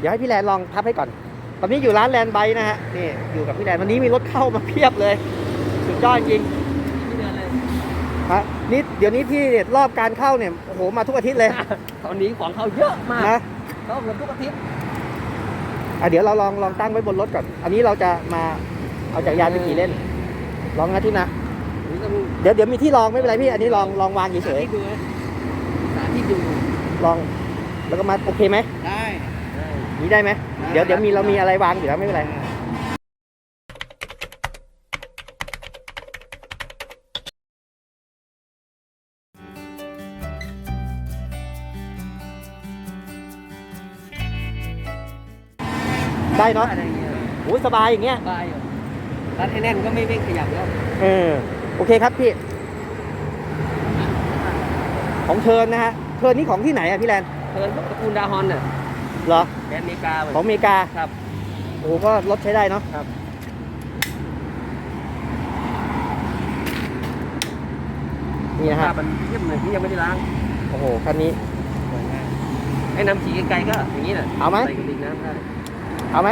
เดี๋ยวให้พี่แลนลองพับให้ก่อน ตอนนี้อยู่ร้านแลนไบนะฮะ นี่อยู่กับพี่แลนวันนี้มีรถเข้ามาเพียบเลย สุดยอดจริงที่เดือนเลยฮะนี่เดี๋ยวนี้พี่เนี่ยรอบการเข้าเนี่ย โอ้โห มาทุกอาทิตย์เลย ตอนนี้ของเขาเยอะมากนะเขาเกือบทุกอาทิตย์อะเดี๋ยวเราลองลองตั้งไว้บนรถก่อน อันนี้เราจะมาเอาจักรยานไปขี่เล่น ลองนะที่นะนี่ต้องเดี๋ยวเดี๋ยวมีที่ลองไม่เป็นไรพี่ อันนี้ลองลองวางเฉสายธิตดูนะสาธิตดูๆลอง แล้วก็มาโอเคไหมได้ นี่ได้ไหมเดี๋ยวเดี๋ยวมีเรามีอะไรวางอยู่แล้วไม่เป็นไรได้เนาะอะไรเงี้ยโอ้ยสบายอย่างเงี้ยได้อยู่รัดให้แน่นก็ไม่ไม่ขยับแล้วเออโอเคครับพี่ของเทิร์นนะฮะเทิร์นนี่ของที่ไหนอะพี่แลนเทิร์นพวกตระกูลดาฮอนน่ะเหรอ แบรนด์อเมริกาเหมือนของอเมริกาครับ โอ้โหก็รถใช้ได้เนาะครับ นี่นะฮะภาพมันเยี่ยมเลยที่ยังไม่ได้ล้างโอ้โหคันนี้สวยงามให้น้ำขี่ไกลๆก็อย่างนี้น่ะเอาไหม ใส่กระติกน้ำได้เอาไหม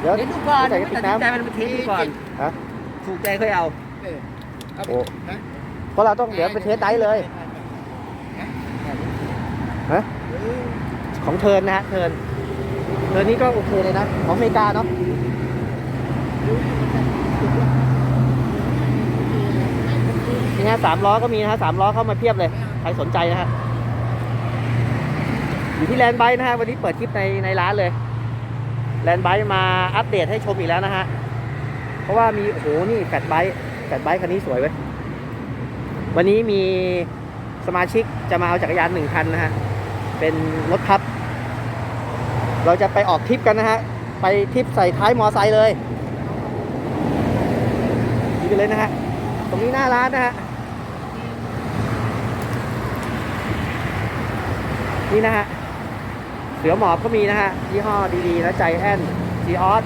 เดี๋ยวเดี๋ยวดูก่อนใส่ไม่กระติตักดสินใจน้ำมันไปเทสดูก่อนฮะถูกใจค่อยเอาโอ้เพราะเราต้องเดี๋ยวไปเทสได้เลยฮะของเทิร์นนะฮะเทิร์น เทิร์นนี้ก็โอเคเลยนะของอเมริกาเนาะนี่ฮะสามล้อก็มีนะฮะสามล้อเข้ามาเพียบเลย ใครสนใจนะฮะอยู่ที่แลนด์ไบค์นะฮะวันนี้เปิดคลิปในในร้านเลย แลนด์ไบค์มาอัปเดตให้ชมอีกแล้วนะฮะ เพราะว่ามีโอ้โหนี่แฟตไบค์แฟตไบค์คันนี้สวยเว้ยวันนี้มีสมาชิกจะมาเอาจักรยานหนึ่งคันนะฮะ เป็นรถพับ เราจะไปออกทริปกันนะฮะ ไปทริปใส่ท้ายมอไซค์เลยนี่ไปเลยนะฮะ ตรงนี้หน้าร้านนะฮะ นี่นะฮะ เสือหมอบก็มีนะฮะ ยี่ห้อดีๆนะใจแอนซีออส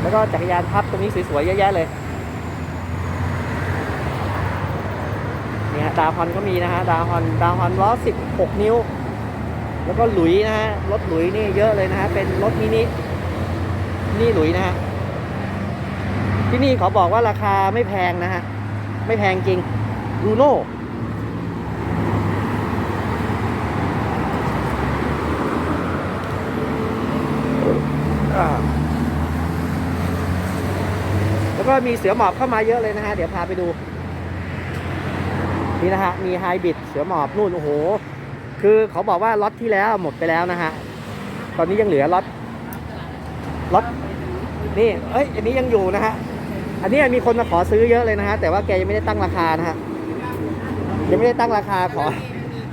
แล้วก็จักรยานพับตรงนี้สวยๆเยอะแยะเลยนี่ฮะดาวฮอนก็มีนะฮะ ดาวฮอนดาวฮอนล้อ16 นิ้ว แล้วก็หลุยนะฮะ รถหลุยนี่เยอะเลยนะฮะ เป็นรถมินินี่หลุยนะฮะ ที่นี่เขาบอกว่าราคาไม่แพงนะฮะ ไม่แพงจริงรูโน่แล้วก็มีเสือหมอบเข้ามาเยอะเลยนะฮะ เดี๋ยวพาไปดู นี่นะฮะ มีไฮบริดเสือหมอบนู่น โอ้โห คือเขาบอกว่าล็อตที่แล้วหมดไปแล้วนะฮะ ตอนนี้ยังเหลือล็อตล็อตนี่ เอ้ย อันนี้ยังอยู่นะฮะ อันนี้มีคนมาขอซื้อเยอะเลยนะฮะ แต่ว่าแกยังไม่ได้ตั้งราคานะฮะ ยังไม่ได้ตั้งราคาขอ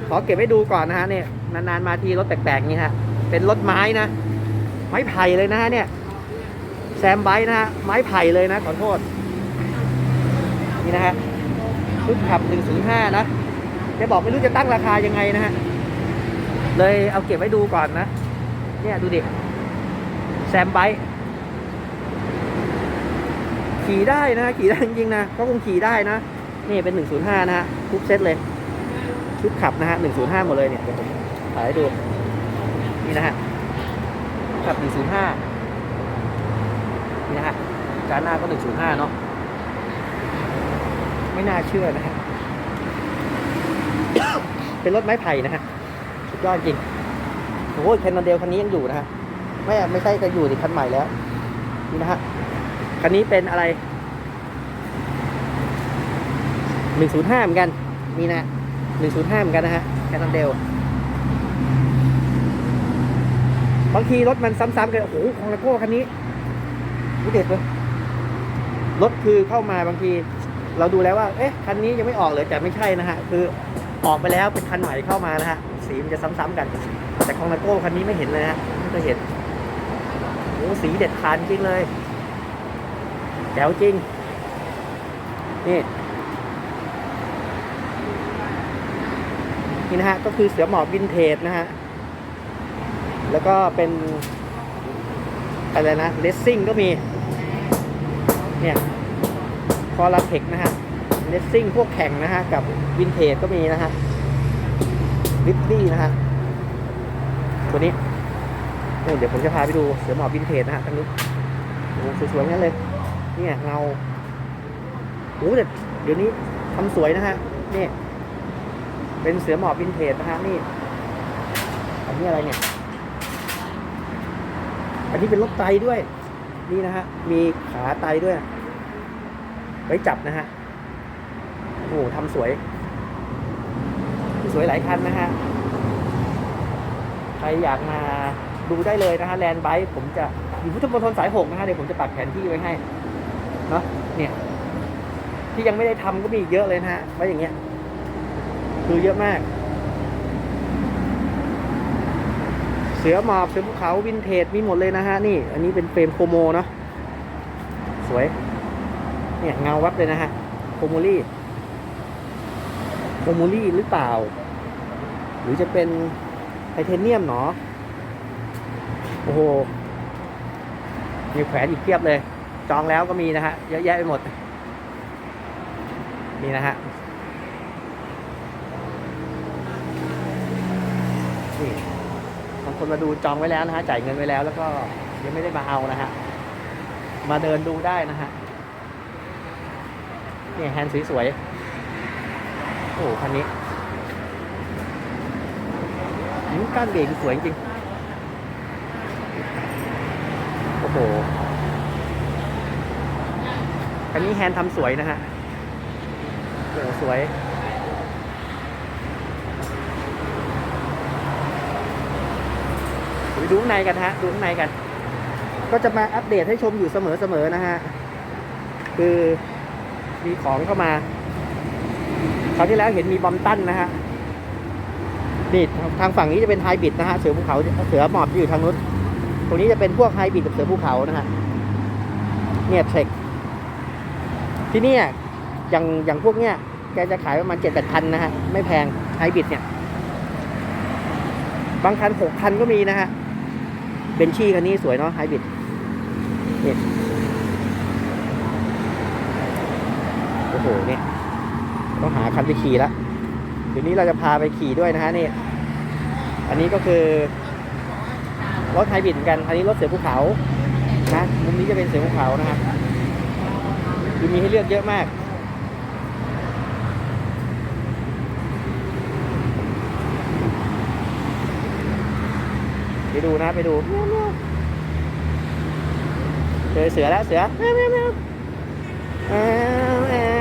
ขอเก็บไว้ดูก่อนนะฮะเนี่ยนานๆมาทีรถแปลกๆนี้ฮะ เป็นรถไม้นะ ไม้ไผ่เลยนะฮะเนี่ย แซมไบค์นะฮะ ไม้ไผ่เลยนะขอโทษ นี่นะฮะชุดขับ 105 นะแกบอกไม่รู้จะตั้งราคายังไงนะฮะ เลยเอาเก็บไว้ดูก่อนนะ เนี่ยดูดิ แซมไบขี่ได้นะ ขี่ได้จริงๆนะ ก็คงขี่ได้นะ นี่เป็น 105 นะฮะ ทุกเซตเลย ชุดขับนะฮะ 105 หมดเลยเนี่ย เดี๋ยวผมถ่ายให้ดู นี่นะฮะ ขับ 105 นี่นะฮะ จานหน้าก็ 105 เนาะ ไม่น่าเชื่อนะฮะ เป็นรถไม้ไผ่นะฮะ สุดยอดจริงโอ้โหแคนนอนเดลคันนี้ยังอยู่นะฮะไม่ไม่ใช่จะอยู่ในคันใหม่แล้วนี่นะฮะคันนี้เป็นอะไรหนึ่งศูนย์ห้าเหมือนกันนี่นะหนึ่งศูนย์ห้าเหมือนกันนะฮะแคนนอนเดลบางทีรถมันซ้ำๆกันโอ้โหของละโก้คันนี้นี่เด็ดเลยรถคือเข้ามาบางทีเราดูแล้วว่า เอ๊ะ คันนี้ยังไม่ออกเลยแต่ไม่ใช่นะฮะ คือออกไปแล้วเป็นคันใหม่เข้ามานะฮะ มันจะซ้ำๆกัน แต่ของนาโก้คันนี้ไม่เห็นเลยนะฮะไม่เคยเห็นโอ้สีเด็ดขาดจริงเลยแจ๋วจริง นี่นี่นะฮะก็คือเสือหมอบวินเทจนะฮะ แล้วก็เป็นอะไรนะเลสซิ่งก็มี เนี่ยคอลาเทคนะฮะเลสซิ่งพวกแข่งนะฮะ กับวินเทจก็มีนะฮะ ลิปปี้นะฮะตัวนี้เดี๋ยวผมจะพาไปดูเสือหมอบวินเทจนะฮะทางนู้สวยๆงั้นเลย เนี่ยเงาโอ้แต่เดี๋ยวนี้ทำสวยนะฮะนี่เป็นเสือหมอบวินเทจนะฮะนี่อันนี้อะไรเนี่ย อันนี้เป็นรถไตด้วย นี่นะฮะ มีขาไตด้วย ไว้จับนะฮะ โอ้โหทำสวย สวยหลายคันนะฮะ ใครอยากมาดูได้เลยนะฮะแลนด์ไบค์ผมจะอยู่พุทธมณฑลสายหกนะฮะเดี๋ยวผมจะปักแผนที่ไว้ให้เนาะเนี่ย ที่ยังไม่ได้ทำก็มีเยอะเลยนะฮะไว้อย่างเงี้ย คือเยอะมาก เสือหมอบเสือภูเขาวินเทจมีหมดเลยนะฮะนี่ อันนี้เป็นเฟรมโคโมเนาะสวย เนี่ยเงาวับเลยนะฮะโคโมลี่ โคโมลี่หรือเปล่า หรือจะเป็นไทเทเนียมเนาะโอ้โห มีแขวนอีกเพียบเลย จองแล้วก็มีนะฮะ เยอะแยะไปหมด นี่นะฮะ นี่บางคนมาดูจองไว้แล้วนะฮะ จ่ายเงินไว้แล้ว แล้วก็ยังไม่ได้มาเอานะฮะ มาเดินดูได้นะฮะ นี่แฮนด์สวยๆ โอ้โหคันนี้นิ้วก้านเบรกสวยจริง โอ้โห คันนี้แฮนด์ทำสวยนะฮะโอ้โสวยไปดูข้างในกันฮะ ดูข้างในกัน ก็จะมาอัปเดตให้ชมอยู่เสมอๆนะฮะ คือมีของเข้ามา คราวที่แล้วเห็นมีบอมตันนะฮะนี่ทางฝั่งนี้จะเป็นไฮบริดนะฮะเสือภูเขาเสือหมอบจะอยู่ทางนู้นตรงนี้จะเป็นพวกไฮบริดกับเสือภูเขานะฮะเนี่ยเทคที่นี่อย่างอย่างพวกเนี้ยแกจะขายประมาณเจ็ดแปดพันนะฮะไม่แพงไฮบริดเนี่ย บางคันหกพันก็มีนะฮะเบนชี่คันนี้สวยเนาะไฮบริดนี่โอ้โหเนี่ย ต้องหาคันไปขี่แล้วเดี๋ยวนี้เราจะพาไปขี่ด้วยนะฮะนี่ อันนี้ก็คือรถไฮบริดเหมือนกัน อันนี้รถเสือภูเขา นะ มุมนี้จะเป็นเสือภูเขานะครับคือมีให้เลือกเยอะมาก ไปดูนะไปดูเจอเสือแล้วเสือแมวแมวแมวแมว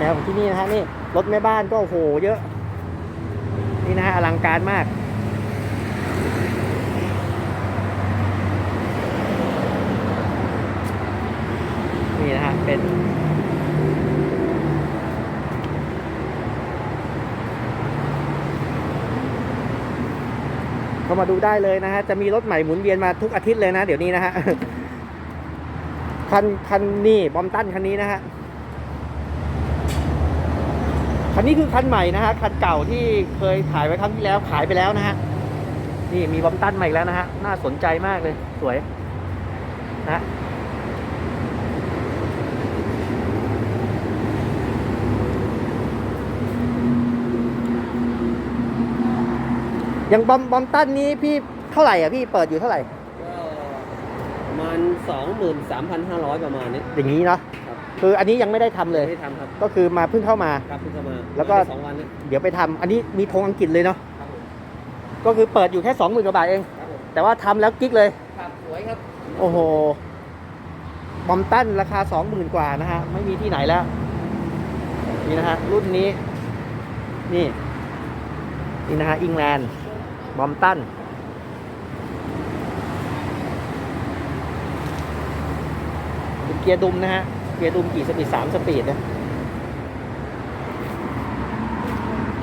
แมวของที่นี่นะฮะนี่รถแม่บ้านก็โอ้โหเยอะ นี่นะฮะอลังการมาก นี่นะฮะเป็นเข้ามาดูได้เลยนะฮะ จะมีรถใหม่หมุนเวียนมาทุกอาทิตย์เลยนะ เดี๋ยวนี้นะฮะ คันคันนี่บอมตันคันนี้นะฮะ คันนี้คือคันใหม่นะฮะ คันเก่าที่เคยขายไว้ครั้งที่แล้วขายไปแล้วนะฮะ นี่มีบอมตันใหม่อีกแล้วนะฮะ น่าสนใจมากเลย สวยนะอย่างบอมบอมตันนี้พี่เท่าไหร่อะพี่เปิดอยู่เท่าไหร่ ก็ประมาณสองหมื่นสามพันห้าร้อยประมาณนี้ อย่างนี้เนาะ ครับคืออันนี้ยังไม่ได้ทำเลย ไม่ได้ทำครับก็คือมาเพิ่งเข้ามา ครับเพิ่งเข้ามาแล้วก็ ได้สองวันนี้เดี๋ยวไปทำอันนี้มีธงอังกฤษเลยเนาะครับผมก็คือเปิดอยู่แค่สองหมื่นกว่าบาทเอง ครับผมแต่ว่าทำแล้วกิ๊กเลย ครับสวยครับโอ้โหบอมตันราคาสองหมื่นกว่านะฮะ ไม่มีที่ไหนแล้ว นี่นะฮะ รุ่นนี้ นี่ นี่นะฮะอิงแลนด์บอมตัน เป็นเกียร์ดุมนะฮะ เกียร์ดุมกี่สปีดสามสปีดนะ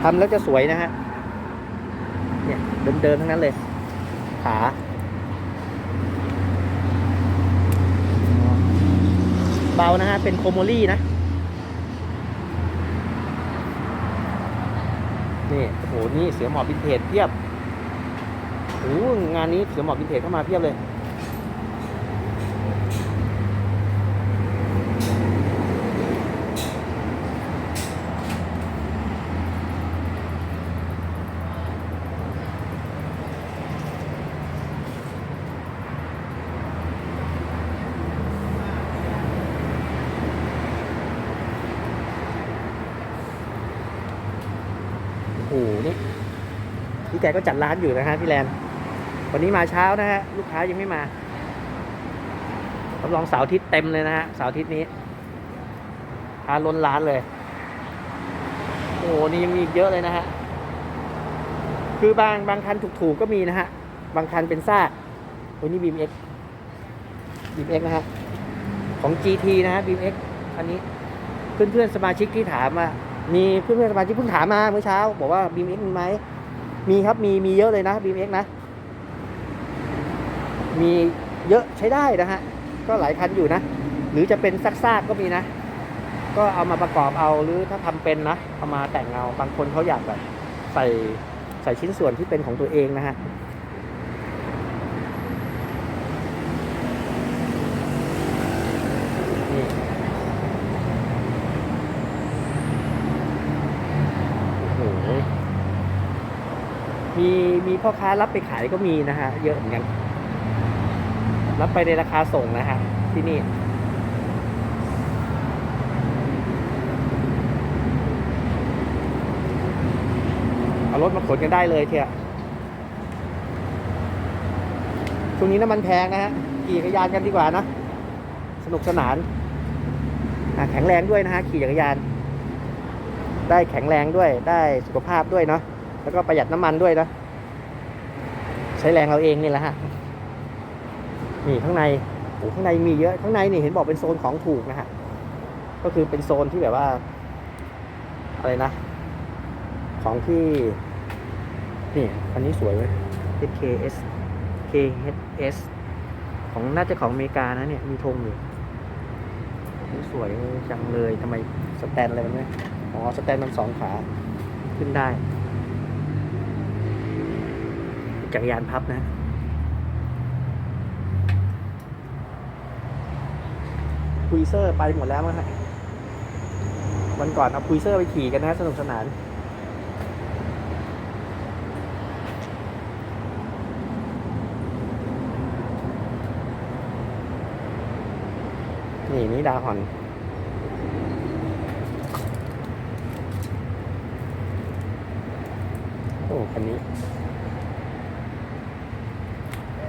ทำแล้วจะสวยนะฮะ เนี่ยเดิมๆทั้งนั้นเลย ขาเบานะฮะ เป็นโคโมลี่นะ นี่โอ้โห นี่เสือหมอบวินเทจเพียบโอ้โหงานนี้เสือหมอบวินเทจเข้ามาเพียบเลย หนี่พี่แกก็จัดร้านอยู่นะฮะพี่แลนวันนี้มาเช้านะฮะลูกค้ายังไม่มารับรองเสาร์อาทิตย์เต็มเลยนะฮะเสาร์อาทิตย์นี้พาล้นร้านเลย โอ้โหนี่ยังมีอีกเยอะเลยนะฮะคือบางบางคันถูกๆก็มีนะฮะบางคันเป็นซากโอ้ยนี่ BMX BMX นะฮะของ GT นะฮะ BMX อันนี้เพื่อนๆสมาชิกที่ถามมา มีเพื่อนๆสมาชิกเพิ่งถามมาเมื่อเช้า บอกว่า BMX มีไหม มีครับมีมีเยอะเลยนะ BMX นะ มีเยอะใช้ได้นะฮะ ก็หลายคันอยู่นะ หรือจะเป็นซากๆก็มีนะ ก็เอามาประกอบเอาหรือถ้าทำเป็นนะ เอามาแต่งเอาบางคนเขาอยากแบบใส่ใส่ชิ้นส่วนที่เป็นของตัวเองนะฮะ นี่ โอ้โห มีพ่อค้ารับไปขายก็มีนะฮะ เยอะเหมือนกัน รับไปในราคาส่งนะฮะ ที่นี่เอารถมาขนกันได้เลยเทียช่วงนี้น้ำมันแพงนะฮะขี่จักรยานกันดีกว่านะ สนุกสนาน แข็งแรงด้วยนะฮะ ขี่จักรยาน ได้แข็งแรงด้วย ได้สุขภาพด้วยเนาะ แล้วก็ประหยัดน้ำมันด้วยนะ ช้แรงเราเองนี่แหละฮะนี่ข้างในโอ้ข้างในมีเยอะข้างในนี่เห็นบอกเป็นโซนของถูกนะฮะก็คือเป็นโซนที่แบบว่า อะไรนะ ของที่ นี่คันนี้สวยเว้ย KS KHS ของน่าจะของอเมริกานะเนี่ยมีธงอยู่นี่สวยจังเลยทำไมสแตนอะไรมันเนี่ยอ๋อสแตนมันสองขา ขึ้นได้ จักรยานพับนะ คุยเซอร์ไปหมดแล้วมั้งฮะวันก่อนเอาคุยเซอร์ไปขี่กันนะสนุกสนานนี่นี่ดาฮอนโอ้คันนี้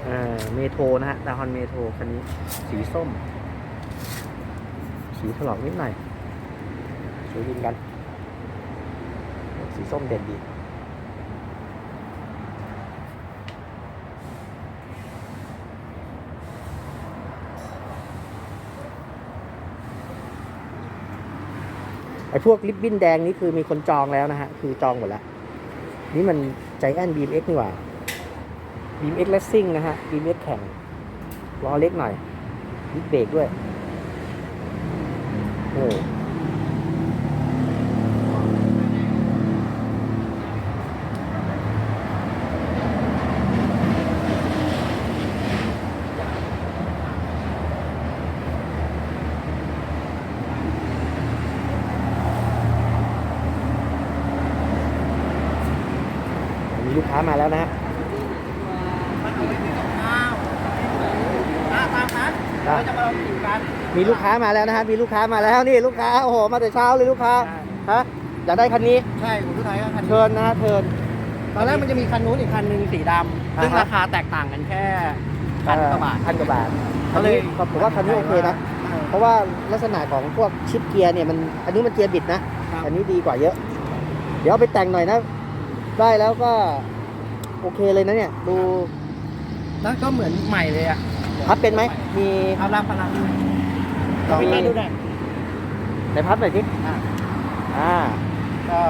อ่าเมโทรนะฮะดาฮอนเมโทรคันนี้ สีส้ม สีถลอกนิดหน่อยสวยดินกัน สีส้มเด่นดีไอ้พวกลิปบิ้นแดงนี่คือมีคนจองแล้วนะฮะ คือจองหมดแล้ว นี่มันใจแอนบีเอ็กนี่หว่า บีมเอ็กเลสซิ่งนะฮะบีมเอ็กแข่งล้อเล็กหน่อยนิดเบรกด้วยโอ้มีลูกค้ามาแล้วนะฮะ ตาม นั้นเราจะมาลองขี่กันมีลูกค้ามาแล้วนะฮะ มีลูกค้ามาแล้วนี่ลูกค้า โอ้โห มาแต่เช้าเลยลูกค้า ฮะ อยากได้คันนี้ ใช่ผมทุกไทยก็คันนี้เชิญนะฮะเชิญ ตอนแรกมันจะมีคันนู้นอีกคันหนึ่งสีดำ ซึ่งอ่าฮะ ราคาแตกต่างกันแค่พันกว่าบาท พันกว่าบาทก็เลย คันนี้ผมว่าคันนี้โอเคนะ เพราะว่าลักษณะของพวกชิปเกียร์เนี่ยมัน อันนี้มันเกียร์บิดนะ ครับ อันนี้ดีกว่าเยอะ เดี๋ยวเอาไปแต่งหน่อยนะ ได้แล้วก็โอเคเลยนะเนี่ย ดู แล้วก็เหมือนใหม่เลยอะ พับเป็นไหมมีเอาล่างพลังลองมีดูดูหน่อยไหนพับหน่อยสิอะอ่าก็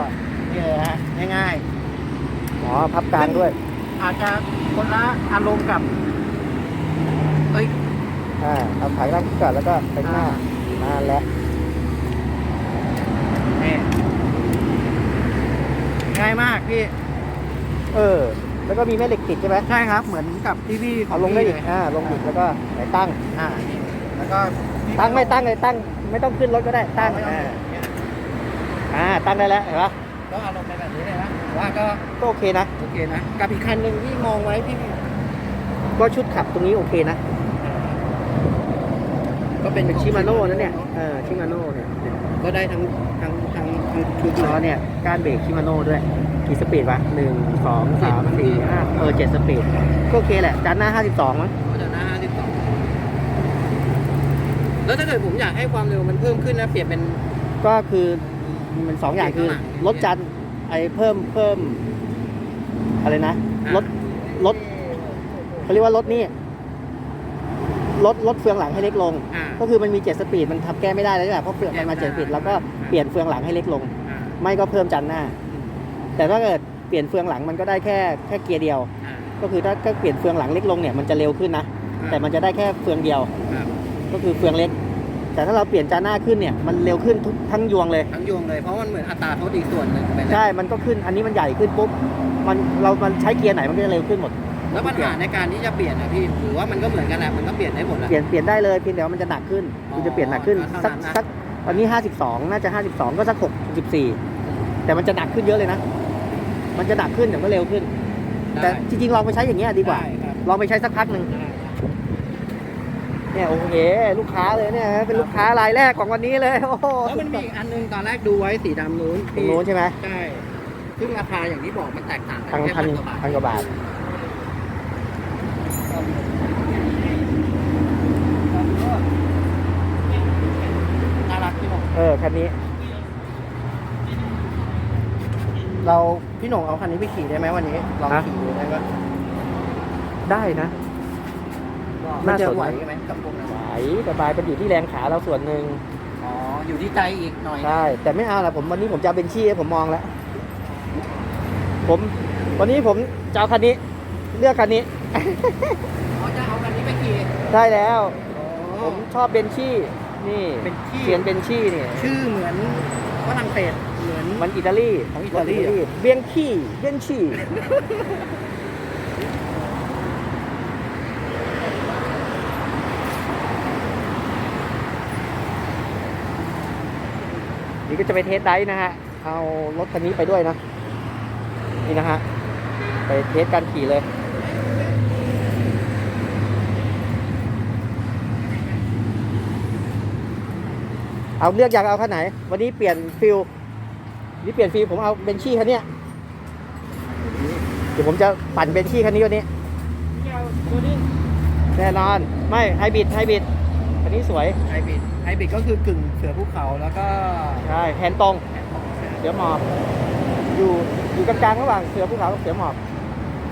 นี่เลยฮะง่ายอ๋อพับกลางด้วยๆอาจจะคนละอารมณ์กับเอ้ยอ่าเอาขายล่างขึ้นก่อนแล้วก็ไปข้างหน้าอ่าและนี่ง่ายมากพี่ เออ แล้วก็มีแม่เหล็กติดใช่ไหมใช่ครับ เหมือนกับที่พี่เอาลงได้อีกพี่อ่าลงอีกแล้วก็ไหนตั้งอ่านี่แล้วก็ตั้งไม่ตั้งเลยตั้ง ไม่ต้องขึ้นรถก็ได้ตั้งไม่ต้องอ่าเนี่ยอ่าตั้งได้แล้วเห็นปะก็อารมณ์ไปแบบนี้เลยนะว่าก็ก็โอเคนะโอเคนะกับอีกคันหนึ่งที่มองไว้พี่ก็ชุดขับตรงนี้โอเคนะก็เป็นเป็นชิมาโน่นะเนี่ยเออชิมาโน่เนี่ยก็ได้ทั้งทั้งทั้งทั้งชุดล้อเนี่ยการเบรกชิมาโน่ด้วย กี่สปีดวะหนึ่งสองสามสี่ห้าเออเจ็ดสปีดก็โอเคแหละจานหน้าห้าสิบสองมั้งก็จะหน้า52แล้วถ้าเกิดผมอยากให้ความเร็วมันเพิ่มขึ้นนะเปลี่ยนเป็นก็คือมันสองอย่างคือข้างหลังลดจานไอเพิ่มเพิ่ม อะไรนะอ่าลดลดเขาเรียกว่าลดนี่ลดลดเฟืองหลังให้เล็กลงอ่าก็คือมันมีเจ็ดสปีดมันทำแก้ไม่ได้แล้วใช่ไหมเพราะเฟืองแก้มันไม่มาได้เจ็ดสปีดแล้วก็เปลี่ยนเฟืองหลังให้เล็กลงอ่าไม่ก็เพิ่มจันหน้า แต่ถ้าเกิดเปลี่ยนเฟืองหลังมันก็ได้แค่แค่เกียร์เดียว อ่าก็คือถ้าก็เปลี่ยนเฟืองหลังเล็กลงเนี่ยมันจะเร็วขึ้นนะ แต่มันจะได้แค่เฟืองเดียว ครับก็คือเฟืองเล็ก แต่ถ้าเราเปลี่ยนจานหน้าขึ้นเนี่ยมันเร็วขึ้นทุกทั้งยวงเลย ทั้งยวงเลยเพราะมันเหมือนอัตราโทษอีกส่วนหนึ่งไปแล้วใช่ มันก็ขึ้น อันนี้มันใหญ่ขึ้นปุ๊บ มันเรา มันใช้เกียร์ไหนมันก็จะเร็วขึ้นหมด แล้วปัญหาในการที่จะเปลี่ยนนะพี่หรือว่ามันก็เหมือนกันแหละมันก็เปลี่ยนได้หมดแหละ เปลี่ยน เปลี่ยนได้เลย เพียงแต่ว่ามันจะหนักขึ้นอ๋อมันจะเปลี่ยนหนักขึ้นเท่าสักนั้นนะ สัก วันนี้ 52 น่าจะ 52 ก็สัก6 14แต่มันจะหนักขึ้นเยอะเลยนะ มันจะหนักขึ้นแต่ก็เร็วขึ้นแต่ได้จริงๆลองไปใช้อย่างเงี้ยดีกว่า ได้ครับลองไปใช้สักพักหนึ่งเนี่ยโอเค ลูกค้าเลยเนี่ยเป็นลูกค้ารายแรกของวันนี้เลยโอ้โหแล้วมันมีอีกอันหนึงตอนแรกดูไว้สีดำนู้นตรงนู้นใช่ไหมใช่ซึ่งราคาอย่างที่บอกมันแตกต่างกัพันแค่พันกว่าบาทพันกว่าบาท น่ารักพี่หนงเออคันนี้ เรา พี่หนงเอาคันนี้ไปขี่ได้ไหมวันนี้ลองฮะขี่ดูได้ปะได้นะมันน่าจะสนไหวไหมกับพวกนั้นไหวสบายเป็นอยู่ที่แรงขาเราส่วนหนึ่งอ๋อ อยู่ที่ใจอีกหน่อยใช่แต่ไม่เอาละผมวันนี้ผมจะเอาเบนชี่ให้ผมมองแล้ว ผม วันนี้ผมจะเอาคันนี้ เลือกคันนี้อ๋อจะเอาคันนี้ไปขี่ได้แล้วอ๋ผอมชอบเบนชี่นี่เบนชี่เขียนเบนชี่นี่ชื่อเหมือนฝรั่งเศสเห มือนมันอิตาลีของอิตาลีเหรอเบียงคี้เบนชี่ นี่ก็จะไปเทสไดฟ์นะฮะ เอารถคันนี้ไปด้วยนะ นี่นะฮะ ไปเทสการขี่เลย เอาเลือกอยากเอาคันไหน วันนี้เปลี่ยนฟิล นี่เปลี่ยนฟิลผมเอาเบนชี่คันเนี้ยเดี๋ยวผมจะปั่นเบนชี่คันนี้วันนี้ตัวนี้แน่นอนไม่ไฮบริดไฮบริดคันนี้สวยไฮบริดไฮบริดก็คือกึ่งเสือภูเขาแล้วก็ใช่แฮนด์ตรงเสือหมอบอยู่อยู่กลางๆระหว่างเสือภูเขากับเสือหมอบ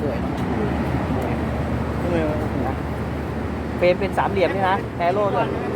สวยเนอะเออนะเฟรมเป็นสามเหลี่ยมนี่นะแอโร่ด้วยพ